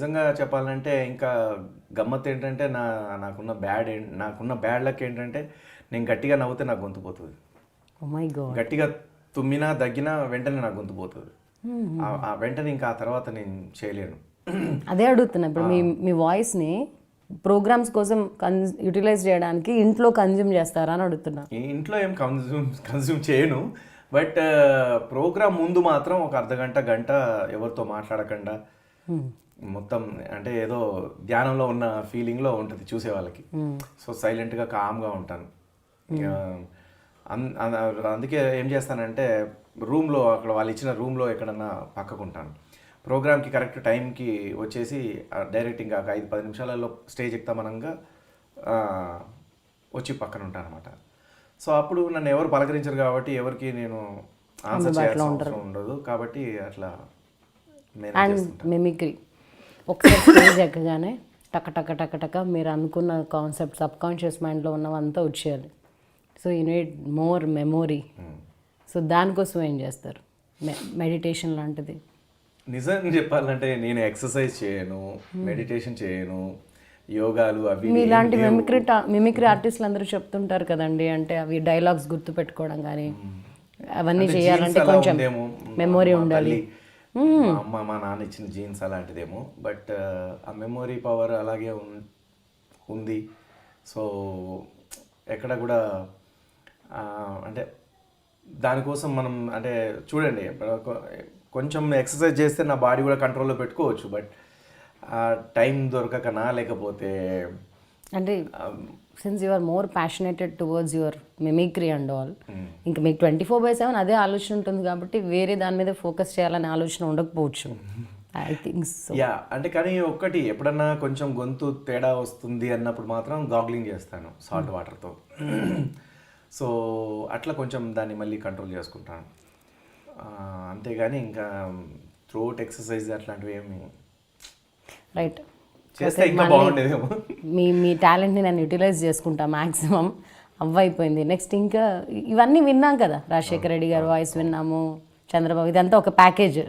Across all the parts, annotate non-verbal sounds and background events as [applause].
నిజంగా చెప్పాలంటే ఇంకా గమ్మత్ ఏంటంటే నా నాకున్న బ్యాడ్ నాకున్న బ్యాడ్ లక్ ఏంటంటే నేను గట్టిగా నవ్వుతే నాకు గొంతు పోతుంది. గాడ్ గట్టిగా తుమ్మినా దగ్గినా వెంటనే నాకు గొంతు పోతుంది. ఆ- ఆ వెంటనే ఇంకా ఆ తర్వాత నేను చేయలేను. అదే అడుగుతున్నా ఇప్పుడు మీ మీ వాయిస్ని ప్రోగ్రామ్స్ కోసం యూటిలైజ్ చేయడానికి ఇంట్లో కన్జ్యూమ్ చేస్తారా అని అడుగుతున్నా. ఇంట్లో ఏం కన్జ్యూమ్ కన్జ్యూమ్ చేయను. బట్ ప్రోగ్రామ్ ముందు మాత్రం ఒక అర్ధ గంట గంట ఎవరితో మాట్లాడకుండా మొత్తం అంటే ఏదో ధ్యానంలో ఉన్న ఫీలింగ్లో ఉంటుంది చూసే వాళ్ళకి సో సైలెంట్గా కామ్గా ఉంటాను. అన్- అందుకే ఏం చేస్తానంటే రూమ్లో అక్కడ వాళ్ళు ఇచ్చిన రూమ్లో ఎక్కడన్నా పక్కకు ఉంటాను. ప్రోగ్రామ్కి కరెక్ట్ టైంకి వచ్చేసి డైరెక్ట్ ఇంకా ఒక ఐదు పది నిమిషాలలో స్టేజ్ ఎక్కుతామనంగా వచ్చి పక్కన ఉంటాను అనమాట సో అప్పుడు నన్ను ఎవరు పలకరించరు కాబట్టి ఎవరికి నేను ఆన్సర్ చేయాల్సిన అవసరం ఉండదు. కాబట్టి అట్లా అండ్ మిమిక్రీ. ఒకసారి స్టేజ్ ఎక్కగానే టక టక టక టక మీరు అనుకున్న కాన్సెప్ట్ సబ్ కాన్షియస్ మైండ్లో ఉన్నవంతా వచ్చేయాలి. So you need more memory. So దానికోసం ఏం చేస్తారు? మెడిటేషన్ లాంటిది. నిజం చెప్పాలంటే నేను ఎక్సర్సైజ్ చేయను మెడిటేషన్ చేయను యోగాలు అవి లేవు. మిమిక్రీ మిమిక్రీ ఆర్టిస్టులు అందరూ చెప్తుంటారు కదండి. అంటే అవి డైలాగ్స్ గుర్తు పెట్టుకోవడం కానీ అవన్నీ అంటే చేయాలంటే కొంచెం. మెమొరీ ఉండాలి. మా అమ్మ మా నాన్న ఇచ్చిన జీన్స్ అలాంటిదేమో. బట్ ఆ మెమొరీ పవర్ అలాగే ఉంది. సో ఎక్కడ కూడా అంటే దానికోసం మనం అంటే చూడండి కొంచెం ఎక్సర్సైజ్ చేస్తే నా బాడీ కూడా కంట్రోల్లో పెట్టుకోవచ్చు. బట్ టైం దొరకకనా? లేకపోతే అంటే since you are more passionated towards your mimicry and all ఇంకా మీకు ట్వంటీ ఫోర్ బై సెవెన్ అదే ఆలోచన ఉంటుంది కాబట్టి వేరే దాని మీద ఫోకస్ చేయాలనే ఆలోచన ఉండకపోవచ్చు. ఐ థింక్ సో యా అంటే కానీ ఒక్కటి ఎప్పుడన్నా కొంచెం గొంతు తేడా వస్తుంది అన్నప్పుడు మాత్రం గాగ్లింగ్ చేస్తాను సాల్ట్ వాటర్తో సో అట్లా కొంచెం దాన్ని మళ్ళీ కంట్రోల్ చేసుకుంటాను. అంతేగాని ఇంకా త్రోట్ ఎక్సర్సైజ్ అట్లాంటివి ఏమి రైట్ చేస్తే ఇంకా బాగుండేదేమో. మీ మీ టాలెంట్ని నేను యూటిలైజ్ చేసుకుంటా మ్యాక్సిమం అవ్వైపోయింది. నెక్స్ట్ ఇంకా ఇవన్నీ విన్నాం కదా. రాజశేఖర రెడ్డి గారు వాయిస్ విన్నాము. చంద్రబాబు ఇదంతా ఒక ప్యాకేజ్.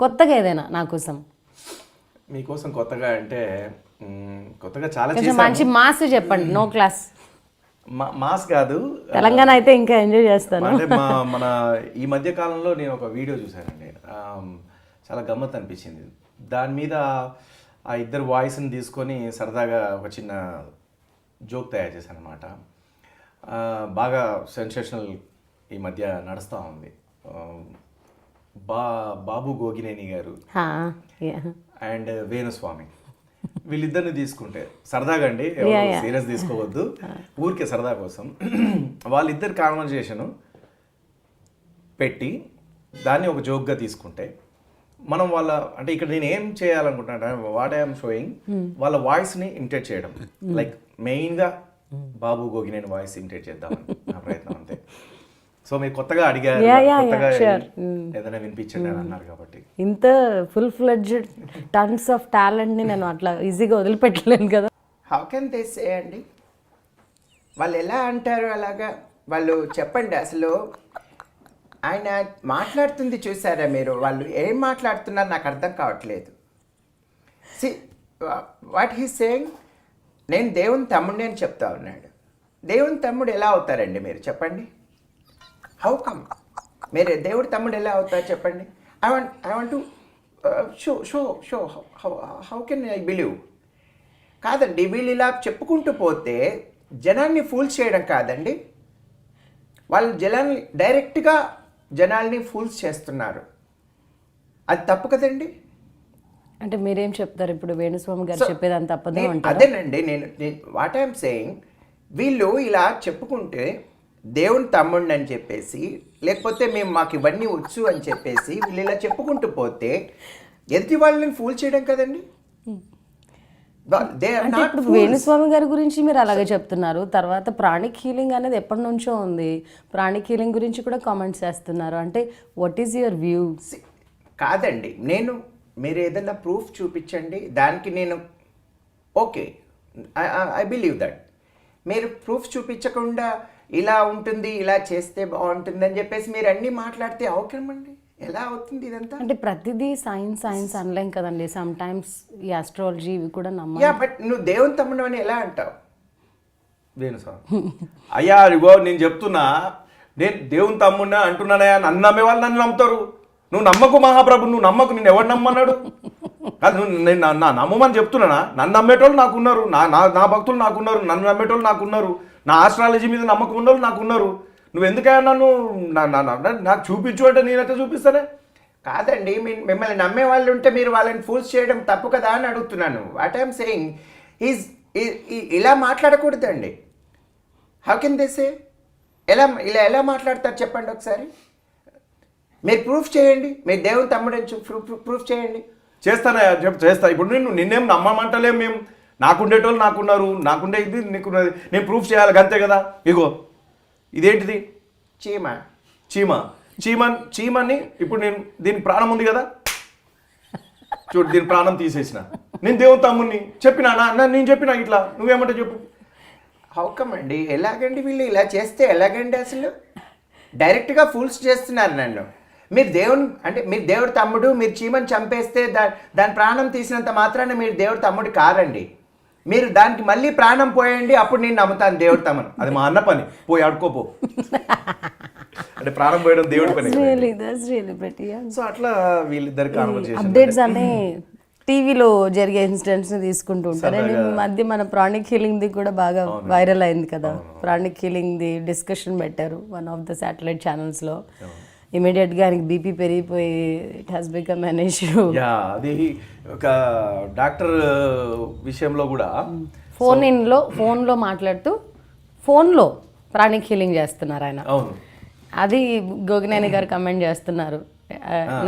కొత్తగా ఏదైనా నా కోసం? మీకోసం కొత్తగా అంటే కొత్తగా చాలా మంచి మాస్ చెప్పండి. నో క్లాస్ మాస్ కాదు. తెలంగాణ అయితే ఇంకా ఎంజాయ్ చేస్తాను. అంటే మా మన ఈ మధ్య కాలంలో నేను ఒక వీడియో చూశానండి. చాలా గమ్మత్ అనిపించింది. దాని మీద ఆ ఇద్దరు వాయిస్ని తీసుకొని సరదాగా ఒక చిన్న జోక్ తయారు చేశాను అనమాట బాగా సెన్సేషనల్ ఈ మధ్య నడుస్తూ ఉంది. బా బాబు గోగినేని గారు. అండ్ వేణుస్వామి. వీళ్ళిద్దరిని తీసుకుంటే సరదాగా అండి సీరియస్ తీసుకోవద్దు. ఊరికే సరదా కోసం. వాళ్ళిద్దరి కాన్వర్జేషను పెట్టి దాన్ని ఒక జోక్గా తీసుకుంటే మనం వాళ్ళ అంటే ఇక్కడ నేను ఏం చేయాలనుకుంటున్నా వాట్ ఐఎమ్ షోయింగ్ వాళ్ళ వాయిస్ని ఇమిటేట్ చేయడం. లైక్ మెయిన్గా బాబు గోగినేని వాయిస్ ఇమిటేట్ చేద్దాం నా ప్రయత్నం అంతే. సో మీరు కొత్తగా అడిగారు కొత్తగా sure. ఏదైనా వినిపించండి అని అన్నారు కాబట్టి. ఇంత ఫుల్ ఫ్లెడ్జ్డ్ టన్స్ ఆఫ్ టాలెంట్ని నేను అట్లా ఈజీగా వదిలిపెట్టలేను కదా. హౌ కెన్ దే సే అండి? వాళ్ళు ఎలా అంటారు అలాగా? వాళ్ళు చెప్పండి అసలు. ఆయన మాట్లాడుతుంది చూసారా మీరు? వాళ్ళు ఏం మాట్లాడుతున్నారు నాకు అర్థం కావట్లేదు. సి వాట్ హీ సేయింగ్ నేను దేవుని తమ్ముడిని అని చెప్తా ఉన్నాడు. దేవుని తమ్ముడు ఎలా అవుతారండి మీరు చెప్పండి? హౌ కమ్ మీరు దేవుడి తమ్ముడు ఎలా అవుతారు చెప్పండి? I want I want to show show show how how can I believe కాదండి వీళ్ళు ఇలా చెప్పుకుంటూ పోతే జనాన్ని ఫూల్ చేయడం కాదండి. వాళ్ళు జనాన్ని డైరెక్ట్గా జనాల్ని ఫూల్స్ చేస్తున్నారు. అది తప్పు కదండి? అంటే మీరేం చెప్తారు? ఇప్పుడు వేణుస్వామి గారు So, చెప్పేది అంత అబద్ధం నేను- అంటారు. అదేనండి నేను వాట్ ఐఎమ్ సేయింగ్ వీళ్ళు ఇలా చెప్పుకుంటే దేవుని తమ్ముడిని అని చెప్పేసి లేకపోతే మేము మాకు ఇవన్నీ వచ్చు అని చెప్పేసి వీళ్ళు ఇలా చెప్పుకుంటూ పోతే ఎదుటి వాళ్ళని ఫూల్ చేయడం కదండి? ఇప్పుడు వేణుస్వామి గారి గురించి మీరు అలాగే చెప్తున్నారు. తర్వాత ప్రాణిక్ హీలింగ్ అనేది ఎప్పటి నుంచో ఉంది. ప్రాణిక్ హీలింగ్ గురించి కూడా కామెంట్స్ చేస్తున్నారు. అంటే వాట్ ఈస్ యువర్ వ్యూ కాదండి నేను మీరు ఏదైనా ప్రూఫ్ చూపించండి దానికి నేను ఓకే ఐ బిలీవ్ దట్ మీరు ప్రూఫ్ చూపించకుండా ఇలా ఉంటుంది ఇలా చేస్తే బాగుంటుంది అని చెప్పేసి మీరు అన్నీ మాట్లాడితే అవసరమండి ఎలా అవుతుంది ఇదంతా? అంటే ప్రతిదీ సైన్స్ సైన్స్ అనలేం కదండి. సమ్ టైమ్స్ ఈ ఆస్ట్రాలజీ ఇవి కూడా నమ్మ యా బట్ నువ్వు దేవుని తమ్ముడు అని ఎలా అంటావు? దేని సార్. అయ్యా ఇగో నేను చెప్తున్నా నేను దేవుని తమ్ముడినా అంటున్నానయ్యా నన్ను నమ్మే వాళ్ళు నన్ను నమ్ముతారు. నువ్వు నమ్మకు మహాప్రభు నువ్వు నమ్మకు నేను ఎవరు నమ్మన్నాడు? కాదు నువ్వు నేను నా- నమ్మమని చెప్తున్నానా? నన్ను నమ్మేటోళ్ళు నాకున్నారు నా నా నా భక్తులు నాకున్నారు నన్ను నమ్మేటోళ్ళు నాకున్నారు నా ఆస్ట్రాలజీ మీద నమ్మకం ఉన్నోళ్ళు నాకున్నారు. నువ్వు ఎందుకైనా నన్ను నా- నా- నాకు చూపించు అంటే నేనైతే చూపిస్తానే? కాదండి మిమ్మల్ని నమ్మే వాళ్ళు ఉంటే మీరు వాళ్ళని ఫోర్స్ చేయడం తప్పు కదా అని అడుగుతున్నాను. వాట్ ఐఎమ్ సేయింగ్ ఈజ్ ఇలా మాట్లాడకూడదండి. హౌ కెన్ దిస్ ఎలా ఇలా ఎలా మాట్లాడతారు చెప్పండి ఒకసారి? మీరు ప్రూఫ్ చేయండి. మీరు దేవుని తమ్ముడని ప్రూఫ్ ప్రూఫ్ చేయండి. చేస్తానయ్యా చెప్ చేస్తా. ఇప్పుడు నిన్ను నిన్నేం నమ్మమంటలేం మేము. నాకుండేటోళ్ళు నాకున్నారు. నాకుండే ఇది నీకున్నది. నేను ప్రూఫ్ చేయాలి అంతే కదా? ఇగో ఇదేంటిది? చీమ. చీమ. చీమ చీమని ఇప్పుడు నేను దీనికి ప్రాణం ఉంది కదా? చూడు దీని ప్రాణం తీసేసిన. నేను దేవుని తమ్ముని చెప్పినా నా నేను చెప్పినా ఇట్లా? నువ్వేమంటే చెప్పు. హౌకమ్ అండి? ఎలాగండి వీళ్ళు ఇలా చేస్తే ఎలాగండి అసలు? డైరెక్ట్గా ఫూల్స్ చేస్తున్నారు నన్ను. మీరు దేవుని అంటే మీరు దేవుడి తమ్ముడు మీరు చీమని చంపేస్తే దా దాని ప్రాణం తీసినంత మాత్రాన మీరు దేవుడి తమ్ముడు కారండి. మీరు దానికి మళ్ళీ ప్రాణం పోయండి అప్పుడు నేను నమ్ముతాను దేవుడి తమ్ముడు అది మా అన్న పని. పోయి ఆడుకోపో అంటే ప్రాణం పోయడం దేవుడి పని. సో అట్లా వీళ్ళిద్దరి అప్డేట్స్ అనే టీవీలో జరిగే ఇన్సిడెంట్స్ తీసుకుంటూ ఉంటారు. అండ్ ఈ మధ్య మన ప్రాణిక్ హీలింగ్ ది కూడా బాగా వైరల్ అయింది కదా. ప్రాణిక్ హీలింగ్ ది డిస్కషన్ పెట్టారు one of the satellite channels లో ఇమీడియట్గా ఆయనకి బీపీ పెరిగిపోయి it has become an issue అది ఒక డాక్టర్ విషయంలో కూడా. ఫోన్ ఇన్లో ఫోన్లో మాట్లాడుతూ ఫోన్లో ప్రాణిక్ హీలింగ్ చేస్తున్నారు ఆయన. అది గోగినేని గారు కమెంట్ చేస్తున్నారు.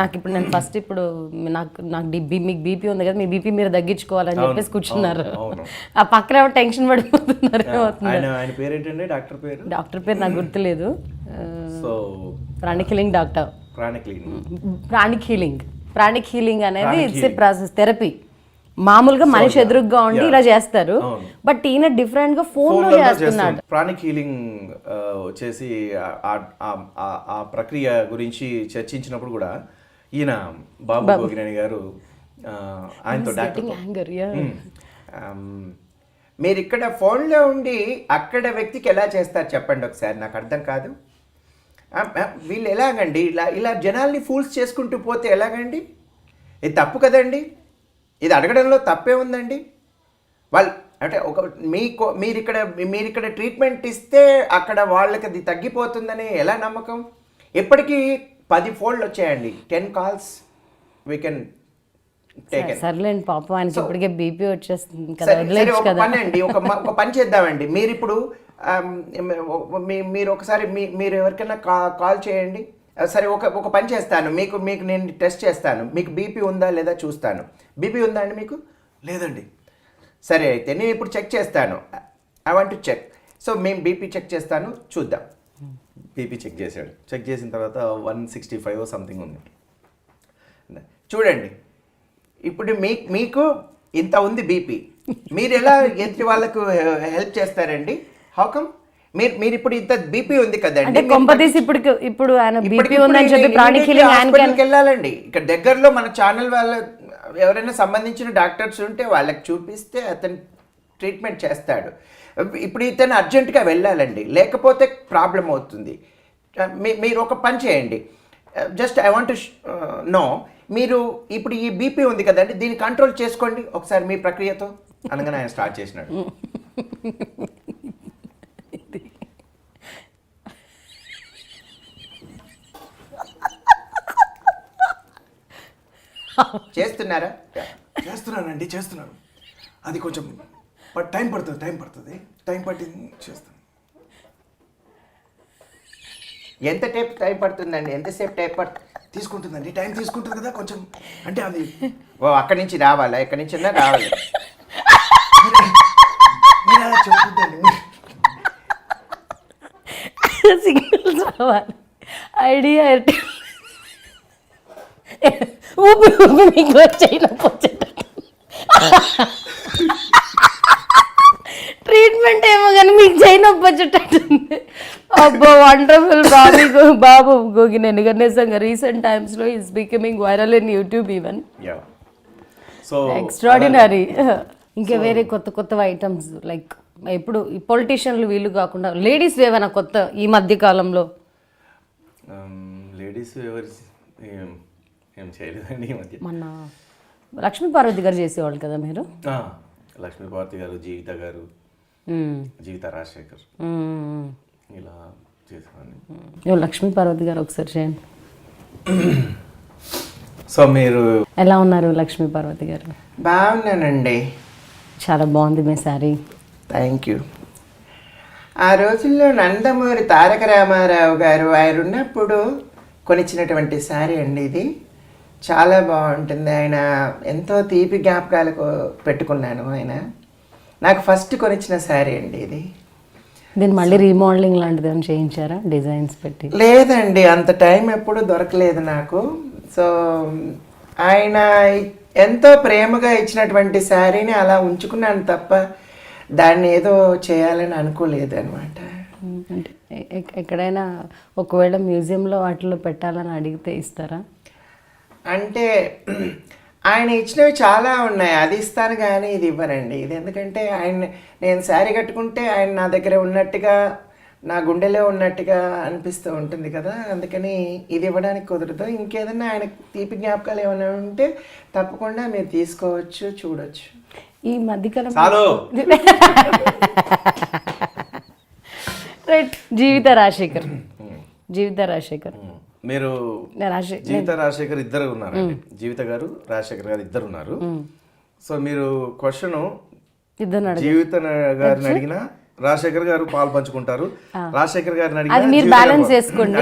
నాకు ఇప్పుడు నేను ఫస్ట్ ఇప్పుడు నాకు నాకు మీకు బీపీ ఉంది కదా మీ బీపీ మీరు తగ్గించుకోవాలని చెప్పేసి కూర్చున్నారు. ఆ పక్కన ఏమో టెన్షన్ పడిపోతున్నారు డాక్టర్ పేరు? నాకు గుర్తులేదు. So pranic healing doctor pranic clean pranic healing pranic healing అనేది ఇట్స్ ఏ ప్రాసెస్ థెరపీ మామూలుగా మనిషి ఎదురుగ్గా ఉండి ఇలా చేస్తారు. బట్ ఈయన డిఫరెంట్గా ఫోన్లో చేస్తున్నాడు. ప్రాణిక్ హీలింగ్ ఆ, వచ్చేసి ఆ- ప్రక్రియ గురించి చర్చించినప్పుడు కూడా ఈయన బాబు గోగినేని గారు ఆయనతో డాక్టర్ మీరు ఇక్కడ ఫోన్లో ఉండి అక్కడ వ్యక్తికి ఎలా చేస్తారు చెప్పండి ఒకసారి? నాకు అర్థం కాదు. వీళ్ళు ఎలాగండి? ఇలా ఇలా జనాల్ని ఫూల్స్ చేసుకుంటూ పోతే ఎలాగండి? ఇది తప్పు కదండి? ఇది అడగడంలో తప్పే ఉందండి? వాళ్ళు అంటే ఒక మీకు మీరు ఇక్కడ మీరు ఇక్కడ ట్రీట్మెంట్ ఇస్తే అక్కడ వాళ్ళకి అది తగ్గిపోతుందని ఎలా నమ్మకం? ఇప్పటికీ పది ఫోన్లు వచ్చాయండి. టెన్ కాల్స్ వీ కెన్ సర్లేండి పాపం ఆయనకి ఇప్పటికే బీపీ వచ్చేస్తుంది కదా ఒక పని అండి ఒక పని చేద్దామండి. మీరు ఇప్పుడు మీరు ఒకసారి మీ మీరు ఎవరికైనా కా కాల్ చేయండి. ఆ, సరే ఒక ఒక పని చేస్తాను. మీకు మీకు నేను టెస్ట్ చేస్తాను. మీకు బీపీ ఉందా లేదా చూస్తాను. బీపీ ఉందా అండి మీకు? లేదండి. సరే అయితే నేను ఇప్పుడు చెక్ చేస్తాను. I want to check so మేము బీపీ చెక్ చేస్తాను. చూద్దాం. బీపీ చెక్ చేశాడు. చెక్ చేసిన తర్వాత వన్ సిక్స్టీ ఫైవ్ సంథింగ్ ఉంది. చూడండి. ఇప్పుడు మీ మీకు ఇంత ఉంది బీపీ. మీరు ఎలా ఎదుటి వాళ్ళకు హెల్ప్ చేస్తారండి? హౌకమ్ మీరు మీరు ఇప్పుడు ఇంత బీపీ ఉంది కదండి అంటే కొంపతీసి ఇప్పుడు ఇప్పుడు ఆయన బీపీ ఉందని చెప్పి ప్రాణిక్ హాస్పిటల్కి వెళ్ళాలండి ఇక్కడ దగ్గరలో మన ఛానల్ వాళ్ళ ఎవరైనా సంబంధించిన డాక్టర్స్ ఉంటే వాళ్ళకి చూపిస్తే అతను ట్రీట్మెంట్ చేస్తాడు. ఇప్పుడు ఇతను అర్జెంటుగా వెళ్ళాలండి. లేకపోతే ప్రాబ్లం అవుతుంది. మీ- మీరు ఒక పని చేయండి. జస్ట్ ఐ వాంట్ నో మీరు ఇప్పుడు ఈ బీపీ ఉంది కదండి దీన్ని కంట్రోల్ చేసుకోండి. ఒకసారి మీ ప్రక్రియతో అనగానే ఆయన స్టార్ట్ చేసినాడు. [laughs] చేస్తున్నారా? చేస్తున్నానండి చేస్తున్నాను. అది కొంచెం బట్ టైం పడుతుంది టైం పడుతుంది. టైం పట్టింది చేస్తాను. ఎంత టైప్ టైం పడుతుందండి? ఎంతసేపు టైం పడుతుంది తీసుకుంటుందండి. టైం తీసుకుంటుంది కదా కొంచెం. అంటే అది ఓ అక్కడి నుంచి రావాలా? ఎక్కడి నుంచి రావాలి. మీరు అలా సిగ్నల్స్ రావాలి. ఐడియా ఎయిర్టెల్ ఊపి ఊపి మీకు ట్రీట్మెంట్ ఏమో కానీ మీకు చేయి నొప్పి వచ్చేటట్టుంది. అబ్బో వండర్ఫుల్ బాబీ బాబు గోగినేని నిజంగా రీసెంట్ టైమ్స్లో is becoming viral in YouTube even so extraordinary ఇంకా వేరే కొత్త కొత్త ఐటమ్స్ లైక్ ఇప్పుడు ఈ పొలిటీషియన్లు వీళ్ళు కాకుండా లేడీస్ ఏమైనా కొత్త ఈ మధ్య కాలంలో? లేడీస్ um, ఎవరు ఏం చేయలేదండి ఈ మధ్య. మన లక్ష్మీ పార్వతి గారు చేసేవాళ్ళు కదా మీరు? ఆ, లక్ష్మీపార్వతి గారు జీవిత గారు. జీవిత రాజశేఖర్. ఇలా చేసేవాడిని. ఇవ్వ లక్ష్మీ పార్వతి గారు ఒకసారి చేయండి. సో మీరు ఎలా ఉన్నారు లక్ష్మీ పార్వతి గారు? బాగున్నానండి. చాలా బాగుంది మీ సారీ థ్యాంక్ యూ. ఆ రోజుల్లో నందమూరి తారక రామారావు గారు ఆయన ఉన్నప్పుడు కొనిచ్చినటువంటి శారీ అండి ఇది. చాలా బాగుంటుంది. ఆయన ఎంతో తీపి జ్ఞాపకాలకు పెట్టుకున్నాను ఆయన. నాకు ఫస్ట్ కొనిచ్చిన శారీ అండి ఇది. దీన్ని మళ్ళీ రీమోడలింగ్ లాంటిది ఏమైనా చేయించారా? డిజైన్స్ పెట్టి? లేదండి అంత టైం ఎప్పుడు దొరకలేదు నాకు. సో ఆయన ఎంతో ప్రేమగా ఇచ్చినటువంటి శారీని అలా ఉంచుకున్నాను తప్ప దాన్ని ఏదో చేయాలని అనుకోలేదు అనమాట ఎక్కడైనా ఒకవేళ మ్యూజియంలో వాటిలో పెట్టాలని అడిగితే ఇస్తారా? అంటే ఆయన ఇచ్చినవి చాలా ఉన్నాయి. అది ఇస్తాను కానీ ఇది ఇవ్వనండి. ఇది ఎందుకంటే ఆయన నేను శారీ కట్టుకుంటే ఆయన నా దగ్గర ఉన్నట్టుగా నా గుండెలో ఉన్నట్టుగా అనిపిస్తూ ఉంటుంది కదా. అందుకని ఇది ఇవ్వడానికి కుదరదు. ఇంకేదన్నా ఆయన తీపి జ్ఞాపకాలు ఏమైనా ఉంటే తప్పకుండా మీరు తీసుకోవచ్చు చూడొచ్చు. ఈ మధ్యకాలం [laughs] రైట్. జీవిత రాజశేఖర్. జీవిత రాజశేఖర్. మీరు రాజశేఖర్ జీవిత రాజశేఖర్ ఇద్దరు ఉన్నారు జీవిత గారు రాజశేఖర్ గారు ఇద్దరు ఉన్నారు. సో మీరు క్వశ్చన్ అడగ జీవిత గారిని అడిగినా రాజశేఖర్ గారు పాలు పంచుకుంటారు. రాజశేఖర్ గారిని అడిగినా అది మీరు పాలు- చేసుకోండి.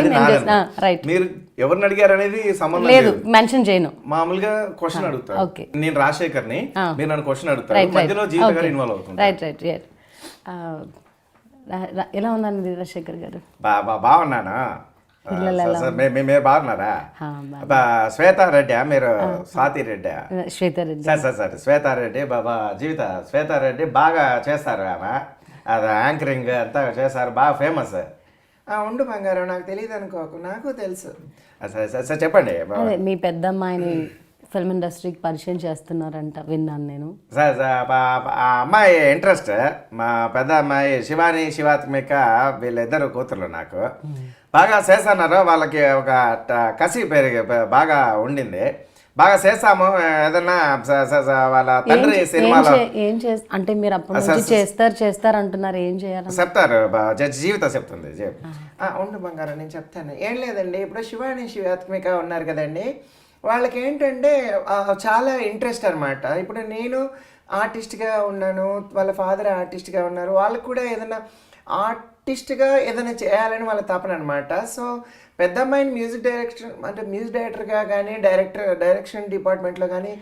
మీరు ఎవరిని అడిగారు అనేది సంబంధం లేదు మెన్షన్ చేయను. మామూలుగా క్వశ్చన్ అడుగుతారు. నేను రాజశేఖర్ని మీరు నన్ను క్వశ్చన్ అడుగుతారు. మధ్యలో జీవిత గారు ఇన్వాల్వ్ అవుతుంది రైట్ రైట్ రైట్ ఎలా ఉందండి రాజశేఖర్ గారు? బా బా బాగున్నానా? మీరు బాగున్నారా? బా, శ్వేతారెడ్డి మీరు Swathi Reddy Swetha Reddy sir sir sir. Swetha Reddy బాబా జీవిత శ్వేతారెడ్డి బాగా చేస్తారు ఆమె. అది యాంకరింగ్ అంతా చేస్తారు బాగా ఫేమస్. ఉండు బంగారం నాకు తెలియదు అనుకోకు. నాకు తెలుసు. సరే చెప్పండి. మీ పెద్ద అమ్మాయిని ఫిల్మ్ ఇండస్ట్రీకి పరిచయం చేస్తున్నారంట. విన్నాను నేను. సార్ ఆ అమ్మాయి ఇంట్రెస్ట్. మా పెద్ద అమ్మాయి శివాని శివాత్మిక వీళ్ళిద్దరు కూతుర్లు నాకు. బాగా చేస్తున్నారు వాళ్ళకి ఒక కసి పెరిగి బాగా ఉండింది. బాగా చేస్తాము ఏదన్నా వాళ్ళ తండ్రి సినిమాలో ఏం అంటే మీరు అప్పటి నుంచి చేస్తారు చేస్తారు అంటున్నారు ఏం చేయాలి? చెప్తారు జీవిత చెప్తుంది ఉండు బంగారం నేను చెప్తాను. ఏం లేదండి ఇప్పుడు శివాని శివాత్మిక ఉన్నారు కదండి. వాళ్ళకి ఏంటంటే చాలా ఇంట్రెస్ట్ అనమాట ఇప్పుడు నేను ఆర్టిస్ట్గా ఉన్నాను వాళ్ళ ఫాదర్ ఆర్టిస్ట్గా ఉన్నారు వాళ్ళకు కూడా ఏదైనా ఆర్టిస్ట్గా ఏదైనా చేయాలని వాళ్ళ తపన అనమాట సో పెద్ద అమ్మాయిని మ్యూజిక్ డైరెక్షన్ అంటే మ్యూజిక్ డైరెక్టర్గా కానీ డైరెక్టర్ డైరెక్షన్ డిపార్ట్మెంట్లో కానీ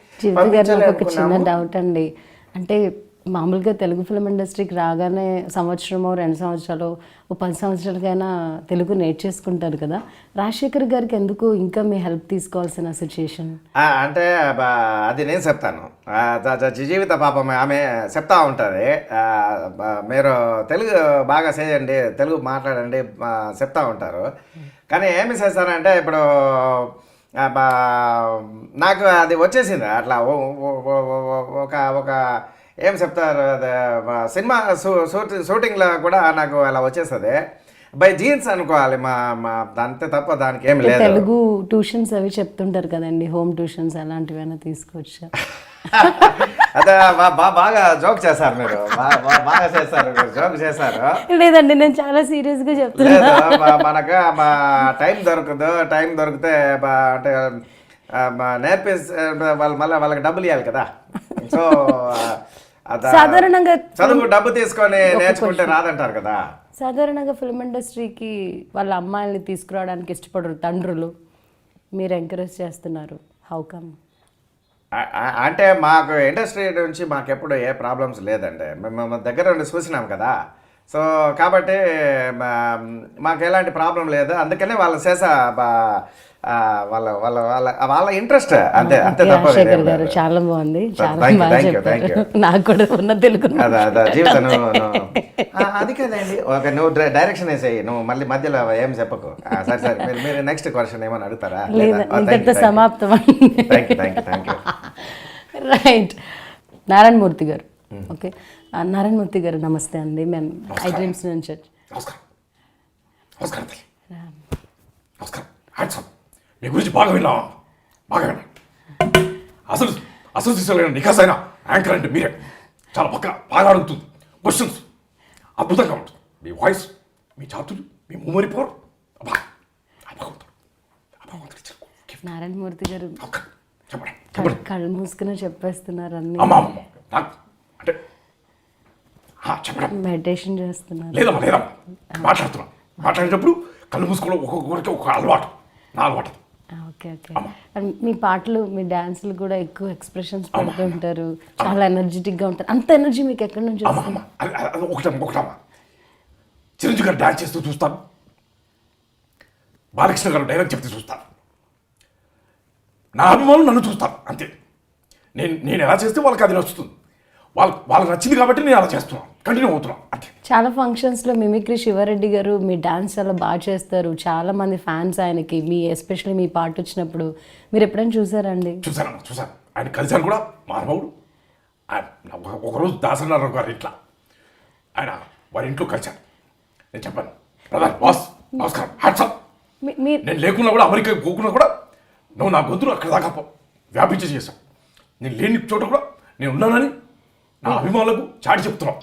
ఒక చిన్న డౌట్ అండి అంటే మామూలుగా తెలుగు ఫిల్మ్ ఇండస్ట్రీకి రాగానే సంవత్సరమో రెండు సంవత్సరాలు ఓ పది సంవత్సరాలకైనా తెలుగు నేర్చేసుకుంటారు కదా. రాజశేఖర్ గారికి ఎందుకు ఇంకా మీ హెల్ప్ తీసుకోవాల్సిన సిచ్యుయేషన్ అంటే బా- అది నేను చెప్తాను. జ- జీవిత పాపం ఆమె చెప్తా ఉంటుంది. మీరు తెలుగు బాగా చేయండి తెలుగు మాట్లాడండి చెప్తా ఉంటారు. కానీ ఏమి చేస్తారంటే ఇప్పుడు బా- నాకు అది వచ్చేసింది. అట్లా ఒక ఒక ఏం చెప్తారు? సినిమా షూటింగ్లో కూడా నాకు అలా వచ్చేస్తుంది. బై జీన్స్ అనుకోవాలి మా మా అంతే తప్ప దానికి ఏమి లేదు. తెలుగు ట్యూషన్స్ అవి చెప్తుంటారు కదండి హోమ్ ట్యూషన్స్ అలాంటివైనా తీసుకోవచ్చా [laughs] అదే బా- బాగా జోక్ చేశారు మీరు. బాగా చేశారు మీరు జోక్ చేశారు. లేదండి నేను చాలా సీరియస్గా చెప్తున్నాను లేదు మా- మనకు మా టైం దొరకదు టైం దొరికితే అంటే నేర్పేసి వాళ్ళు మళ్ళీ వాళ్ళకి డబ్బులు ఇవ్వాలి కదా. సో సాధారణంగా చదువు డబ్బు తీసుకొని నేర్చుకుంటే రాదంటారు కదా. సాధారణంగా ఫిల్మ్ ఇండస్ట్రీకి వాళ్ళ అమ్మాయిల్ని తీసుకురావడానికి ఇష్టపడరు తండ్రులు. మీరు ఎంకరేజ్ చేస్తున్నారు. హౌ కమ్ అంటే మాకు ఇండస్ట్రీ నుంచి మాకు ఎప్పుడు ఏ ప్రాబ్లమ్స్ లేదండి. మేము మా దగ్గర ఉండి చూసినాం కదా. సో కాబట్టి మాకు ఎలాంటి ప్రాబ్లం లేదు. అందుకనే వాళ్ళ ఆ, వాళ్ళ వాళ్ళ వాళ్ళ వాళ్ళ ఇంట్రెస్ట్ అంతే అంతే తప్ప గారు. చాలా బాగుంది. చాలా నాకు కూడా ఉన్న తెలుగు జీవితం అది కదండి. ఒక నువ్వు డైరెక్షన్ వేసేయి. నువ్వు మళ్ళీ మధ్యలో ఏం చెప్పకు. సరే సరే. మీరు మీరు నెక్స్ట్ క్వశ్చన్ ఏమైనా అడుగుతారా? లేదా? ఇంతటితో సమాప్తం రైట్ నారాయణమూర్తి గారు. ఓకే. ఆ, నారాయణమూర్తి గారు నమస్తే అండి. మేము ఐ డ్రీమ్స్ నుంచి నమస్కారం. నమస్కారం నమస్కారం. మీ గురించి బాగా విన్నా బాగా విన్నా. అసలు అసలు తీసుకోలేని నికాస్ అయిన యాంకర్ అంటే మీరే. చాలా పక్క బాగా అడుగుతుంది క్వశ్చన్స్ అద్భుతంగా ఉంటుంది. మీ వాయిస్ మీ చాతులు మీ మెమరీ పవర్ అబ్బా. నారాయణమూర్తి గారు చెప్పండి కళ్ళు- చెప్పండి. కళ్ళు మూసుకునే చెప్పేస్తున్నారు అన్ని. అమ్మా అమ్మ నాకు అంటే చెప్పడం. మెడిటేషన్ చేస్తున్నారు. లేదమ్మా లేదమ్మా. మాట్లాడుతున్నా. మాట్లాడేటప్పుడు కళ్ళు మూసుకోవడం ఒక్కొక్కరికి ఒక అలవాటు. నా అలవాటు ఓకే ఓకే. అండ్ మీ పాటలు మీ డాన్సులు కూడా ఎక్కువ ఎక్స్ప్రెషన్స్ పెడుతుంటారు చాలా ఎనర్జెటిక్గా ఉంటారు. అంత ఎనర్జీ మీకు ఎక్కడి నుంచి వస్తుంది? ఒకటమ్మ ఒకటమ్మ. చిరంజీవి గారు డాన్స్ చేస్తూ చూస్తాను. బాలకృష్ణ గారు డైలాగ్ చెప్తే చూస్తాను. నా అభిమానులు నన్ను చూస్తారు అంతే. నేను నేను ఎలా చేస్తే వాళ్ళకి అది నచ్చుతుంది. వాళ్ళ వాళ్ళకి నచ్చింది కాబట్టి నేను అలా చేస్తున్నాను. కంటిన్యూ అవుతున్నాను అంతే. చాలా ఫంక్షన్స్లో మిమిక్రీ శివారెడ్డి గారు మీ డాన్స్ చాలా బాగా చేస్తారు. చాలా మంది ఫ్యాన్స్ ఆయనకి మీ ఎస్పెషల్లీ మీ పాట వచ్చినప్పుడు. మీరు ఎప్పుడైనా చూసారండి చూశానమ్మా చూశాను ఆయన కలిశాను కూడా ఒక- ఒకరోజు దాసనారావు గారు ఇంట్లో. ఆయన వారి ఇంట్లో కలిశాను నేను చెప్పాను. బ్రదర్ బాస్ నమస్కారం. హ్యాట్సప్ నేను లేకున్నా కూడా అమెరికా పోకున్నా కూడా నువ్వు నా గొంతులు అక్కడ దాకా వ్యాపించి చేశావు. నేను లేని చోట కూడా నేను ఉన్నానని నా అభిమానులకు చాటి చెప్తున్నాం.